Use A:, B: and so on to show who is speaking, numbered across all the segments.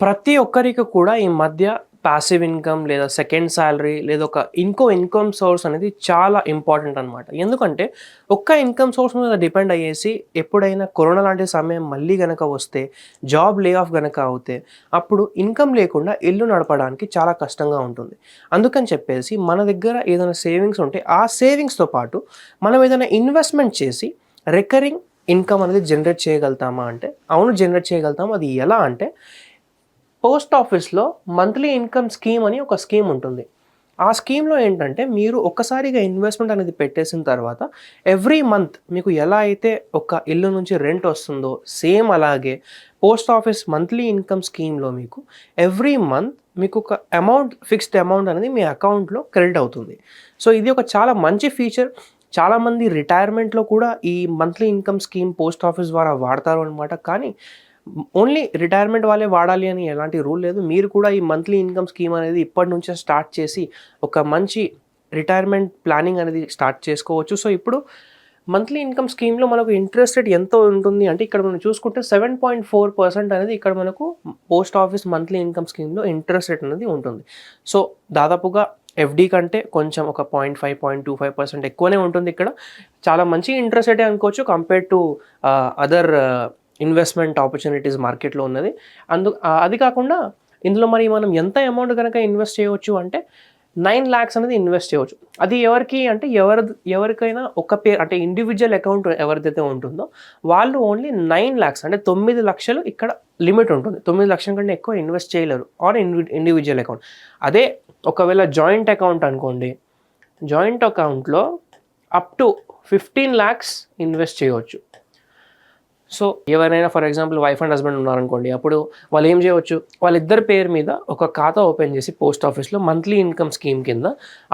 A: ప్రతి ఒక్కరికి కూడా ఈ మధ్య ప్యాసివ్ ఇన్కమ్ లేదా సెకండ్ శాలరీ లేదా ఒక ఇంకో ఇన్కమ్ సోర్స్ అనేది చాలా ఇంపార్టెంట్ అనమాట ఎందుకంటే ఒక్క ఇన్కమ్ సోర్స్ మీద డిపెండ్ అయ్యేసి ఎప్పుడైనా కరోనా లాంటి సమయం మళ్ళీ కనుక వస్తే జాబ్ లే ఆఫ్ గనక అవుతే అప్పుడు ఇన్కమ్ లేకుండా ఇల్లు నడపడానికి చాలా కష్టంగా ఉంటుంది. అందుకని చెప్పేసి మన దగ్గర ఏదైనా సేవింగ్స్ ఉంటే ఆ సేవింగ్స్తో పాటు మనం ఏదైనా ఇన్వెస్ట్మెంట్ చేసి రికరింగ్ ఇన్కమ్ అనేది జనరేట్ చేయగలుగుతామా అంటే అవును జనరేట్ చేయగలుగుతాం. అది ఎలా అంటే పోస్ట్ ఆఫీస్లో మంత్లీ ఇన్కమ్ స్కీమ్ అని ఒక స్కీమ్ ఉంటుంది. ఆ స్కీమ్లో ఏంటంటే మీరు ఒక్కసారిగా ఇన్వెస్ట్మెంట్ అనేది పెట్టేసిన తర్వాత ఎవ్రీ మంత్ మీకు ఎలా అయితే ఒక ఇల్లు నుంచి రెంట్ వస్తుందో సేమ్ అలాగే పోస్ట్ ఆఫీస్ మంత్లీ ఇన్కమ్ స్కీమ్లో మీకు ఎవ్రీ మంత్ మీకు ఒక అమౌంట్ ఫిక్స్డ్ అమౌంట్ అనేది మీ అకౌంట్లో క్రెడిట్ అవుతుంది. సో ఇది ఒక చాలా మంచి ఫీచర్. చాలామంది రిటైర్మెంట్లో కూడా ఈ monthly income scheme post office ద్వారా వాడతారు అనమాట కానీ ఓన్లీ రిటైర్మెంట్ వాళ్ళే వాడాలి అని ఎలాంటి రూల్ లేదు. మీరు కూడా ఈ మంత్లీ ఇన్కమ్ స్కీమ్ అనేది ఇప్పటి నుంచే స్టార్ట్ చేసి ఒక మంచి రిటైర్మెంట్ ప్లానింగ్ అనేది స్టార్ట్ చేసుకోవచ్చు. సో ఇప్పుడు మంత్లీ ఇన్కమ్ స్కీమ్లో మనకు ఇంట్రెస్ట్ రేట్ ఎంత ఉంటుంది అంటే ఇక్కడ మనం చూసుకుంటే సెవెన్ పాయింట్ ఫోర్ పర్సెంట్ అనేది ఇక్కడ మనకు పోస్ట్ ఆఫీస్ మంత్లీ ఇన్కమ్ స్కీమ్లో ఇంట్రెస్ట్ రేట్ అనేది ఉంటుంది. సో దాదాపుగా ఎఫ్డి కంటే కొంచెం ఒక point five point two five percent ఎక్కువనే ఉంటుంది ఇక్కడ. చాలా మంచి ఇంట్రెస్ట్ రేటే అనుకోవచ్చు compare to other investment opportunities మార్కెట్లో ఉన్నది. అందు అది కాకుండా ఇందులో మరి మనం ఎంత అమౌంట్ కనుక ఇన్వెస్ట్ చేయవచ్చు అంటే నైన్ ల్యాక్స్ అనేది ఇన్వెస్ట్ చేయవచ్చు. అది ఎవరికి అంటే ఎవరి ఎవరికైనా ఒక పేరు అంటే ఇండివిజువల్ అకౌంట్ ఎవరిదైతే ఉంటుందో వాళ్ళు ఓన్లీ నైన్ ల్యాక్స్ అంటే తొమ్మిది లక్షలు ఇక్కడ లిమిట్ ఉంటుంది. తొమ్మిది లక్షల కంటే ఎక్కువ ఇన్వెస్ట్ చేయలేరు. ఆన్ ఇండివిజువల్ అకౌంట్ అదే ఒకవేళ జాయింట్ అకౌంట్ అనుకోండి. జాయింట్ అకౌంట్లో up to fifteen lakhs invest చేయవచ్చు. సో ఎవరైనా for example wife and husband ఉన్నారనుకోండి అప్పుడు వాళ్ళు ఏం చేయవచ్చు? వాళ్ళిద్దరి పేరు మీద ఒక ఖాతా ఓపెన్ చేసి పోస్ట్ ఆఫీస్లో మంత్లీ ఇన్కమ్ స్కీమ్ కింద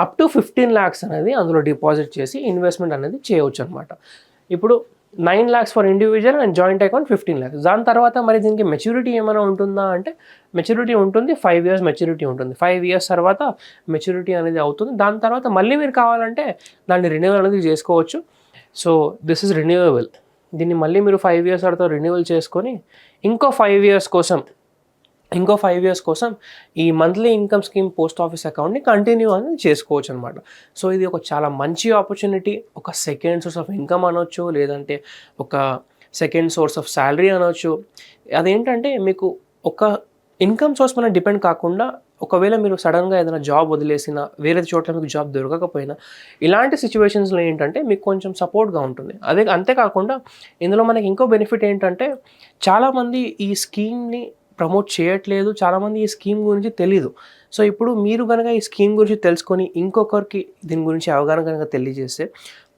A: అప్ టు ఫిఫ్టీన్ ల్యాక్స్ అనేది అందులో డిపాజిట్ చేసి ఇన్వెస్ట్మెంట్ అనేది చేయవచ్చు అనమాట ఇప్పుడు nine lakhs for individual and joint account fifteen lakhs దాని తర్వాత మరి దీనికి మెచ్యూరిటీ ఏమైనా ఉంటుందా అంటే మెచ్యూరిటీ ఉంటుంది ఫైవ్ ఇయర్స్ మెచ్యూరిటీ ఉంటుంది. ఫైవ్ ఇయర్స్ తర్వాత మెచ్యూరిటీ అనేది అవుతుంది. దాని తర్వాత మళ్ళీ మీరు కావాలంటే దాన్ని రెన్యూవల్ అనేది చేసుకోవచ్చు. సో దిస్ ఇస్ రెన్యూవబుల్ దీన్ని మళ్ళీ మీరు ఫైవ్ ఇయర్స్ తర్వాత రెన్యువల్ చేసుకొని ఇంకో ఫైవ్ ఇయర్స్ కోసం ఇంకో ఫైవ్ ఇయర్స్ కోసం ఈ monthly income scheme post office అకౌంట్ని కంటిన్యూ అనేది చేసుకోవచ్చు అనమాట సో ఇది ఒక చాలా మంచి ఆపర్చునిటీ ఒక సెకండ్ సోర్స్ ఆఫ్ ఇన్కమ్ అనొచ్చు లేదంటే ఒక సెకండ్ సోర్స్ ఆఫ్ శాలరీ అనొచ్చు. అదేంటంటే మీకు ఒక ఇన్కమ్ సోర్స్ మీద డిపెండ్ కాకుండా ఒకవేళ మీరు సడన్గా ఏదైనా జాబ్ వదిలేసిన వేరే చోట్ల మీకు జాబ్ దొరకకపోయినా ఇలాంటి సిచ్యువేషన్స్లో ఏంటంటే మీకు కొంచెం సపోర్ట్గా ఉంటుంది. అదే అంతేకాకుండా ఇందులో మనకి ఇంకో బెనిఫిట్ ఏంటంటే చాలామంది ఈ స్కీమ్ని ప్రమోట్ చేయట్లేదు చాలామంది ఈ స్కీమ్ గురించి తెలీదు. సో ఇప్పుడు మీరు కనుక ఈ స్కీమ్ గురించి తెలుసుకొని ఇంకొకరికి దీని గురించి అవగాహన కనుక తెలియజేస్తే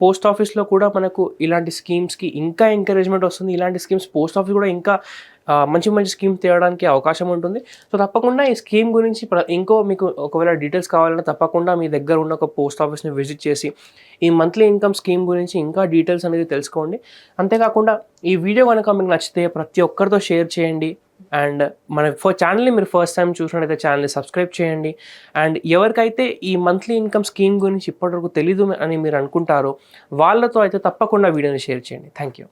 A: పోస్ట్ ఆఫీస్లో కూడా మనకు ఇలాంటి స్కీమ్స్కి ఇంకా ఎంకరేజ్మెంట్ వస్తుంది. ఇలాంటి స్కీమ్స్ పోస్ట్ ఆఫీస్ కూడా ఇంకా మంచి మంచి స్కీమ్ తేవడానికి అవకాశం ఉంటుంది. సో తప్పకుండా ఈ స్కీమ్ గురించి ప్ర- ఇంకో మీకు ఒకవేళ డీటెయిల్స్ కావాలంటే తప్పకుండా మీ దగ్గర ఉన్న ఒక పోస్ట్ ఆఫీస్ని విజిట్ చేసి ఈ మంత్లీ ఇన్కమ్ స్కీమ్ గురించి ఇంకా డీటెయిల్స్ అనేది తెలుసుకోండి. అంతేకాకుండా ఈ వీడియో కనుక మీకు నచ్చితే ప్రతి ఒక్కరితో షేర్ చేయండి. అండ్ మన ఫర్ ఛానల్ని మీరు ఫస్ట్ టైం చూసినట్టయితే ఛానల్ని సబ్స్క్రైబ్ చేయండి. అండ్ ఎవరికైతే ఈ మంత్లీ ఇన్కమ్ స్కీమ్ గురించి ఇప్పటివరకు తెలీదు అని మీరు అనుకుంటారో వాళ్ళతో అయితే తప్పకుండా వీడియోని షేర్ చేయండి. Thank you.